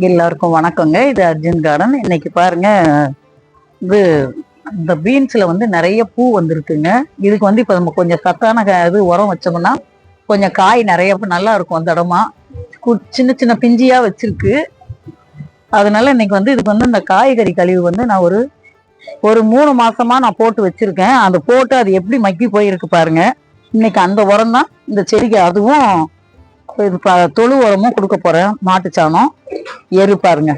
எல்லாருக்கும் வணக்கங்க. இது அர்ஜுன் கார்டன். இன்னைக்கு பாருங்க இது இந்த பீன்ஸில் வந்து நிறைய பூ வந்திருக்குங்க. இதுக்கு வந்து இப்போ நம்ம கொஞ்சம் சத்தான இது உரம் வச்சோம்னா கொஞ்சம் காய் நிறைய நல்லா இருக்கும் அந்த இடமா. கு- சின்ன சின்ன பிஞ்சியாக வச்சிருக்கு. அதனால இன்னைக்கு வந்து இதுக்கு வந்து இந்த காய்கறி கழிவு வந்து நான் ஒரு ஒரு மூணு மாசமா நான் போட்டு வச்சிருக்கேன். அந்த போட்டு அது எப்படி மக்கி போயிருக்கு பாருங்க. இன்னைக்கு அந்த உரம் தான். இந்த செடிக்கு அதுவும் இது தொழு உரமும் கொடுக்க போகிறேன் மாட்டுச்சாணம் எரு பாருங்க.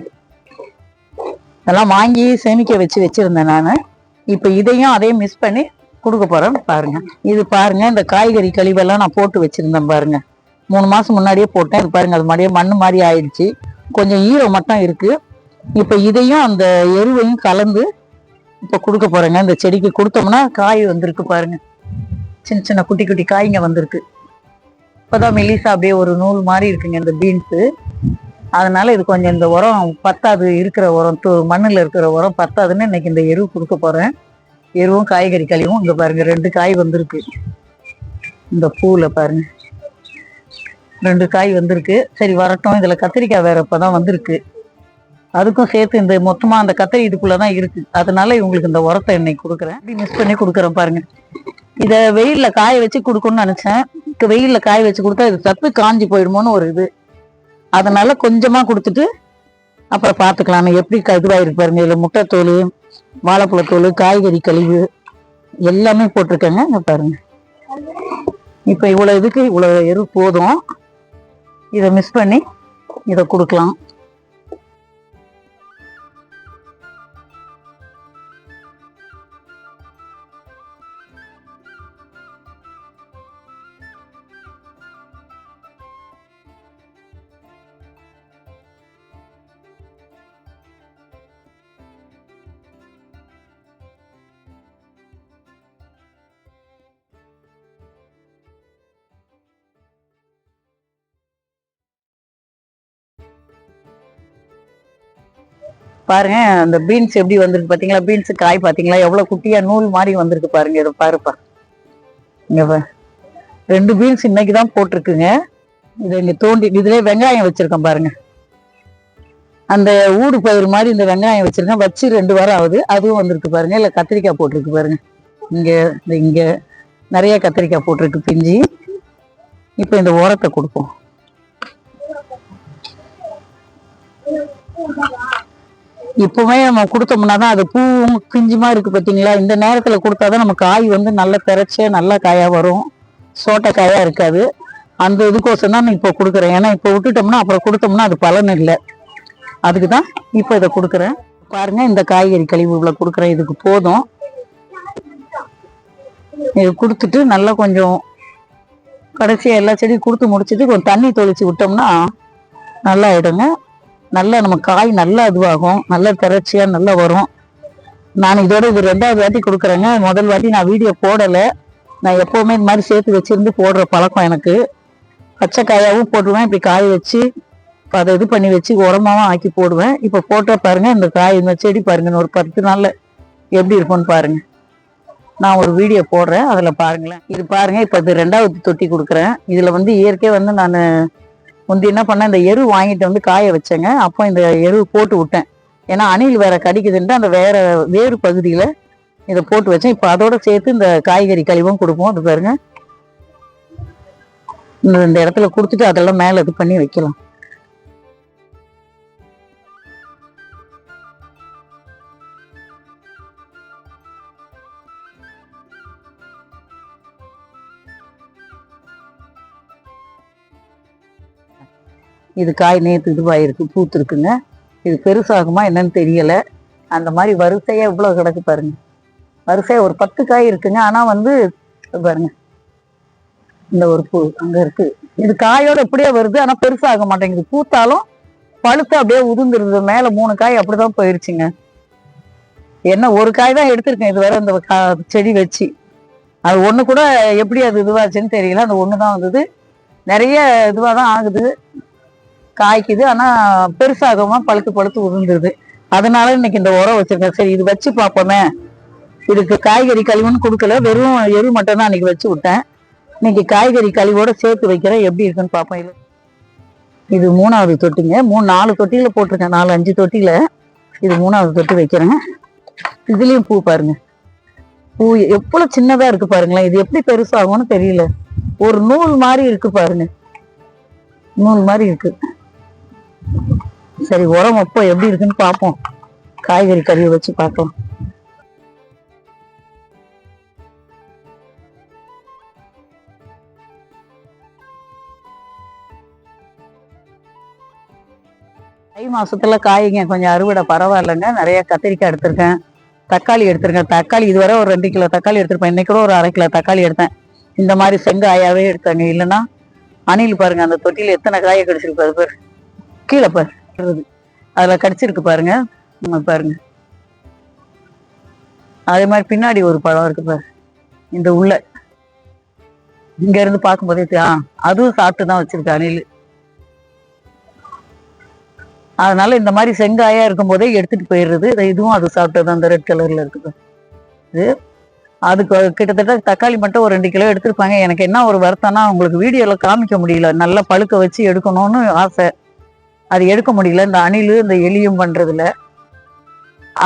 இதெல்லாம் வாங்கி சேமிக்க வச்சு வச்சுருந்தேன் நான். இப்போ இதையும் அதையும் மிஸ் பண்ணி கொடுக்க போகிறேன் பாருங்க. இது பாருங்க இந்த காய்கறி கழிவெல்லாம் நான் போட்டு வச்சுருந்தேன் பாருங்க. மூணு மாதம் முன்னாடியே போட்டேன். இது பாருங்க அது மாதிரியே மண் மாதிரி ஆயிடுச்சு. கொஞ்சம் ஈரம் மட்டும் இருக்குது இப்போ இதையும் அந்த எருவையும் கலந்து இப்போ கொடுக்க போகிறேங்க இந்த செடிக்கு கொடுத்தோம்னா காய் வந்திருக்கு பாருங்க. சின்ன சின்ன குட்டி குட்டி காய்ங்க வந்திருக்கு. இப்போதான் மெலிசா அப்படியே ஒரு நூல் மாதிரி இருக்குங்க இந்த பீன்ஸு அதனால இது கொஞ்சம் இந்த உரம் பத்தாது இருக்கிற உரம் து- மண்ணில் இருக்கிற உரம் பத்தாதுன்னு இன்னைக்கு இந்த எரு கொடுக்க போகிறேன் எருவும் காய்கறி கழிவும் இங்கே பாருங்க ரெண்டு காய் வந்திருக்கு. இந்த பூவில் பாருங்க. ரெண்டு காய் வந்திருக்கு. சரி வரட்டும். இதில் கத்திரிக்காய் வேற இப்பதான் வந்திருக்கு. அதுக்கும் சேர்த்து இந்த மொத்தமாக அந்த கத்திரி இதுக்குள்ளதான் இருக்குது அதனால இவங்களுக்கு இந்த உரத்தை இன்னைக்கு கொடுக்குறேன். இப்படி மிஸ் பண்ணி கொடுக்குறேன் பாருங்க. இதை வெயிலில் காய வச்சு கொடுக்கணும்னு நினச்சேன். வெயில்ல காய வச்சு கொடுத்தா இது சத்து காஞ்சி போயிடுமோன்னு ஒரு இது. அதனால கொஞ்சமா கொடுத்துட்டு அப்புறம் பார்த்துக்கலாம். எப்படி இதுவாயிருக்கு பாருங்க. இதில் முட்டைத்தோல் வாழைப்பழத்தோல் காய்கறி கழிவு எல்லாமே போட்டிருக்கேங்க. இங்கே பாருங்க. இப்போ இவ்வளோ இதுக்கு இவ்வளோ எரு போதும். இதை மிஸ் பண்ணி இதை கொடுக்கலாம். பாருங்க அந்த பீன்ஸ் எப்படி வந்திருக்கு பார்த்தீங்களா பீன்ஸ் காய் பார்த்தீங்களா எவ்வளோ குட்டியாக நூல் மாதிரி வந்திருக்கு பாருங்க இதை பாருப்பா. இங்கே ரெண்டு பீன்ஸ் இன்னைக்கு தான் போட்டிருக்குங்க. இதை இங்கே தோண்டி இதிலே வெங்காயம் வச்சுருக்கேன் பாருங்க. அந்த ஊடு பயிர் மாதிரி இந்த வெங்காயம் வச்சுருக்கேன். வச்சு ரெண்டு வாரம் ஆகுது. அதுவும் வந்திருக்கு பாருங்க. இல்லை கத்திரிக்காய் போட்டிருக்கு பாருங்க. இங்கே இந்த நிறைய கத்திரிக்காய் போட்டிருக்கு பிஞ்சு. இப்போ இந்த உரத்தை கொடுப்போம். இப்பவுமே நம்ம கொடுத்தோம்னா தான் அது பூவும் பிஞ்சுமா இருக்கு பார்த்தீங்களா இந்த நேரத்தில் கொடுத்தா தான் நம்ம காய் வந்து நல்லா திரைச்சே நல்ல காயாக வரும். சோட்ட இருக்காது. அந்த இதுக்கோசம் தான் நான் இப்போ கொடுக்குறேன். ஏன்னா இப்போ விட்டுட்டோம்னா அப்புறம் கொடுத்தோம்னா அது பலன் இல்லை. அதுக்கு தான் இப்போ இதை கொடுக்குறேன். பாருங்கள் இந்த காய்கறி கழிவு இவ்வளோ கொடுக்குறேன். இதுக்கு போதும். இது கொடுத்துட்டு நல்லா கொஞ்சம் கடைசியாக எல்லா செடியும் கொடுத்து முடிச்சிட்டு கொஞ்சம் தண்ணி தொளிச்சு விட்டோம்னா நல்லா ஆயிடுங்க. நல்லா நம்ம காய் நல்லா இதுவாகும் நல்லா திரட்சியா நல்லா வரும். நான் இதோட இது ரெண்டாவது வாட்டி கொடுக்குறேங்க. முதல் வாட்டி நான் வீடியோ போடலை. நான் எப்போவுமே இந்த மாதிரி சேர்த்து வச்சுருந்து போடுற பழக்கம் எனக்கு. பச்சை காயாகவும் போட்டுருவேன். இப்படி காய வச்சு அதை இது பண்ணி வச்சு உரமாகவும் ஆக்கி போடுவேன். இப்போ போட்ட பாருங்கள் இந்த காய் இந்த செடி பாருங்கள் ஒரு பத்து நாளில் எப்படி இருக்கும்னு பாருங்கள் நான் ஒரு வீடியோ போடுறேன். அதில் பாருங்களேன். இது பாருங்கள் இப்போ இது ரெண்டாவது தொட்டி கொடுக்குறேன். இதில் வந்து இயற்கையாக வந்து நான் முந்தி என்ன பண்ணேன் இந்த எரு வாங்கிட்டு வந்து காய வச்சேங்க. அப்போ இந்த எரு போட்டு விட்டேன். ஏன்னா அணில் வேற கடிக்குதுன்ட்டு அந்த வேற வேறு பகுதியில் இதை போட்டு வச்சேன். இப்போ அதோட சேர்த்து இந்த காய்கறி கழிவும் கொடுப்போம். அது பாருங்க. இந்த இந்த இடத்துல கொடுத்துட்டு அதெல்லாம் மேலே இது பண்ணி வைக்கலாம். இது காய் நேத்து இதுவாயிருக்கு பூத்துருக்குங்க. இது பெருசாகுமா என்னன்னு தெரியலை. அந்த மாதிரி வரிசையாக இவ்வளவு கிடக்கு பாருங்க. வரிசையாக ஒரு பத்து காய் இருக்குங்க. ஆனா வந்து பாருங்க. இந்த ஒரு பூ அங்க இருக்கு. இது காயோட இப்படியே வருது. ஆனா பெருசாக மாட்டேங்குது. பூத்தாலும் பழுத்து அப்படியே உதிர்ந்துருது. மேல மூணு காய் அப்படிதான் போயிருச்சுங்க. என்ன ஒரு காய் தான் எடுத்திருக்கேன். இது வரை அந்த கா- செடி வச்சு. அது ஒண்ணு கூட எப்படி அது இதுவாச்சுன்னு தெரியல. அந்த ஒன்று தான் வந்தது. நிறைய இதுவாக தான் ஆகுது. காய்க்குது. ஆனால் பெருசாகமா பழுத்து பழுத்து உதிர்ந்துருது. அதனால இன்னைக்கு இந்த உரம் வச்சிருக்கேன் சரி இது வச்சு பார்ப்போமே. இதுக்கு காய்கறி கழிவுன்னு கொடுக்கல. வெறும் எரு மட்டும் தான் அன்னைக்கு வச்சு விட்டேன். இன்னைக்கு காய்கறி கழிவோட சேர்த்து வைக்கிறேன். எப்படி இருக்குன்னு பார்ப்போம். இது இது மூணாவது தொட்டிங்க. மூணு நாலு தொட்டியில் போட்டிருக்கேன். நாலு அஞ்சு தொட்டியில். இது மூணாவது தொட்டி வைக்கிறேன் இதுலேயும் பூ பாருங்க. பூ எவ்வளோ சின்னதாக இருக்கு பாருங்களேன். இது எப்படி பெருசாகும்னு தெரியல. ஒரு நூல் மாதிரி இருக்கு பாருங்க. நூல் மாதிரி இருக்குது சரி உரம் அப்போ எப்படி இருக்குன்னு பார்ப்போம். காய்கறி கறியை வச்சு பார்க்கலாம் தை மாசத்துல காய்ங்க கொஞ்சம் அறுவடை பரவாயில்லைங்க. நிறைய கத்திரிக்காய் எடுத்திருக்கேன். தக்காளி எடுத்திருக்கேன். தக்காளி இதுவரை ஒரு ரெண்டு கிலோ தக்காளி எடுத்திருப்பேன். இன்னைக்கு கூட ஒரு அரை கிலோ தக்காளி எடுத்தேன். இந்த மாதிரி செங்காயாவே எடுத்தாங்க. இல்லைன்னா அணில் பாருங்க அந்த தொட்டியில் எத்தனை காயை கடிச்சிருக்கு அது பேர். கீழே பாரு. அதில் அதுல கடிச்சிருக்கு பாருங்க. பாருங்க. அதே மாதிரி பின்னாடி ஒரு பழம் இருக்கு பாரு. இந்த உள்ள. இங்க இருந்து பார்க்கும்போதே ஆ அதுவும் சாப்பிட்டு தான் வச்சிருக்கு அணில். அதனால இந்த மாதிரி செங்காயா இருக்கும் போதே எடுத்துட்டு போயிடுறது. இதுவும் அது சாப்பிட்டது அந்த ரெட் கலர்ல இருக்குது இது. அதுக்கு கிட்டத்தட்ட தக்காளி மட்டும் ஒரு ரெண்டு கிலோ எடுத்திருப்பாங்க. எனக்கு என்ன ஒரு வருத்தம்னா உங்களுக்கு வீடியோல காமிக்க முடியல. நல்லா பழுக்க வச்சு எடுக்கணும்னு ஆசை. அது எடுக்க முடியல. இந்த அணிலும் இந்த எலியும் பண்றதுல.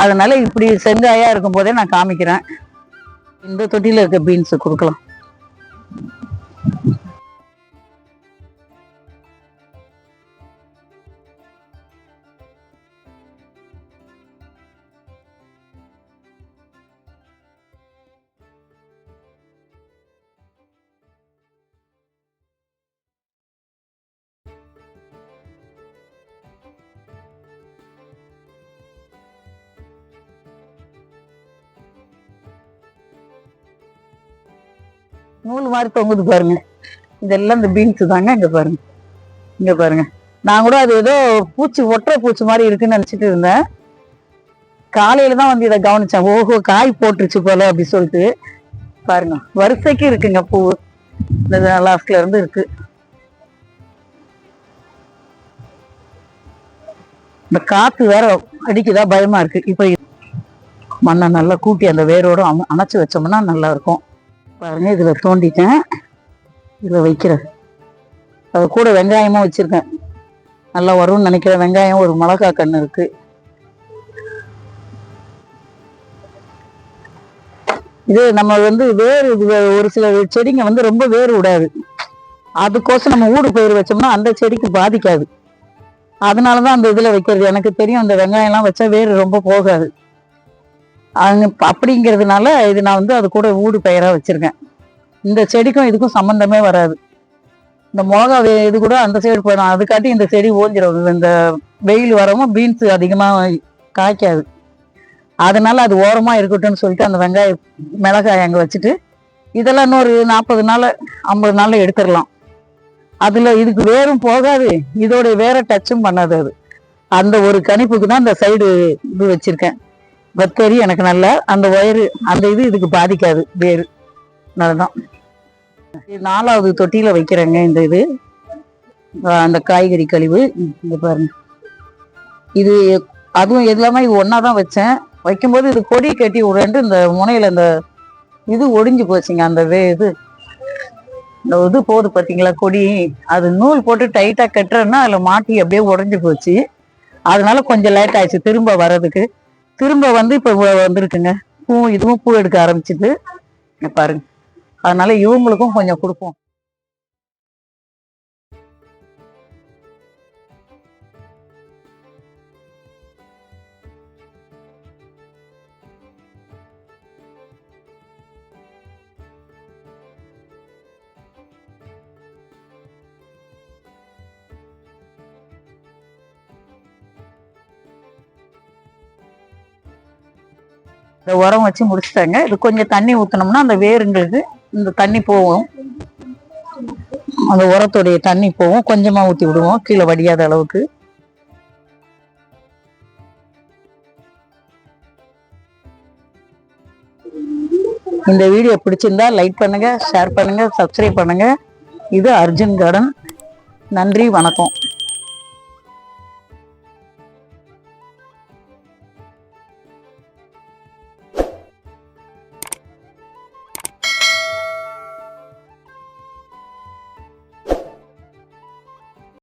அதனால இப்படி செஞ்சாயா இருக்கும் போதே நான் காமிக்கிறேன். இந்த தொட்டியில இருக்க பீன்ஸ் கொடுக்கலாம். நூல் மாதிரி தொங்குது பாருங்க. இதெல்லாம் இந்த பீன்ஸ் தாங்க இங்க பாருங்க. இங்க பாருங்க. நான் கூட அது ஏதோ பூச்சி ஒற்றை பூச்சி மாதிரி இருக்குன்னு நினைச்சிட்டு இருந்தேன். காலையில தான் வந்து இதை கவனிச்சேன். ஓஹோ காய் போட்டுருச்சு போல அப்படி சொல்லிட்டு. பாருங்க வரிசைக்கு இருக்குங்க பூ. இந்த லாஸ்ட்ல இருந்து இருக்கு. இந்த காத்து வேற அடிக்குதா பயமா இருக்கு. இப்ப மண்ணை நல்லா கூட்டி அந்த வேரோட அம- அணைச்சு வச்சோம்னா நல்லா இருக்கும். பாருங்க இதில் தோண்டிட்டேன். இதில் வைக்கிறேன். அது கூட வெங்காயமும் வச்சிருக்கேன். நல்லா வரும்னு நினைக்கிறேன். வெங்காயம் ஒரு மிளகா கண்ணு இருக்கு. இது நம்ம வந்து வேறு இது ஒரு சில செடிங்க வந்து ரொம்ப வேர் விடாது. அதுக்கோசம் நம்ம ஊடு பயிர் வச்சோம்னா அந்த செடிக்கு பாதிக்காது. அதனால தான் அந்த இதில் வைக்கிறது. எனக்கு தெரியும் அந்த வெங்காயம்லாம் வச்சா வேர் ரொம்ப போகாது. அப்படிங்கிறதுனால இது நான் வந்து அது கூட ஊடு பெயராக வச்சுருக்கேன். இந்த செடிக்கும் இதுக்கும் சம்மந்தமே வராது. இந்த மிளகா இது கூட அந்த சைடு போயிடும். அதுக்காட்டி இந்த செடி ஓஞ்சிடும் இந்த வெயில் வரவும் பீன்ஸ் அதிகமாக காய்க்காது. அதனால அது ஓரமாக இருக்கட்டும்னு சொல்லிட்டு அந்த வெங்காய மிளகாய் அங்கே வச்சுட்டு இதெல்லாம் இன்னொரு நாற்பது நாள் ஐம்பது நாளில் எடுத்துடலாம். அதில் இதுக்கு வேரும் போகாது. இதோடைய வேற டச்சும் பண்ணாது அது. அந்த ஒரு கணிப்புக்கு தான் இந்த சைடு இது வச்சுருக்கேன். பத்தரி எனக்கு நல்லா அந்த ஒயரு அந்த இது இதுக்கு பாதிக்காது வேறு. நல்லதான் நாலாவது தொட்டியில் வைக்கிறேங்க இந்த இது. அந்த காய்கறி கழிவு. இந்த பாருங்க. இது அதுவும் எல்லாமே இது ஒன்றா தான் வச்சேன். வைக்கும்போது இது கொடி கட்டி விடுறேன்ட்டு இந்த முனையில் இந்த இது ஒடிஞ்சு போச்சுங்க அந்த வே இது. இந்த இது போகுது பார்த்தீங்களா கொடி. அது நூல் போட்டு டைட்டாக கட்டுறேன்னா அதில் மாட்டி அப்படியே உடஞ்சி போச்சு. அதனால கொஞ்சம் லேட் ஆயிடுச்சு திரும்ப வர்றதுக்கு. திரும்ப வந்து இப்போ வந்துருக்குங்க வந்திருக்குங்க. பூ இதுவும் பூ எடுக்க ஆரம்பிச்சுது. பாருங்க. அதனால இவங்களுக்கும் கொஞ்சம் கொடுப்போம். இந்த உரம் வச்சு முடிச்சிட்டாங்க. இது கொஞ்சம் தண்ணி ஊற்றினோம்னா அந்த வேருங்களுக்கு இந்த தண்ணி போகும். அந்த உரத்துடைய தண்ணி போகும். கொஞ்சமாக ஊற்றி விடுவோம். கீழே வடியாத அளவுக்கு. இந்த வீடியோ பிடிச்சிருந்தா லைக் பண்ணுங்க ஷேர் பண்ணுங்க சப்ஸ்கிரைப் பண்ணுங்க. இது அர்ஜுன் கார்டன் நன்றி வணக்கம்.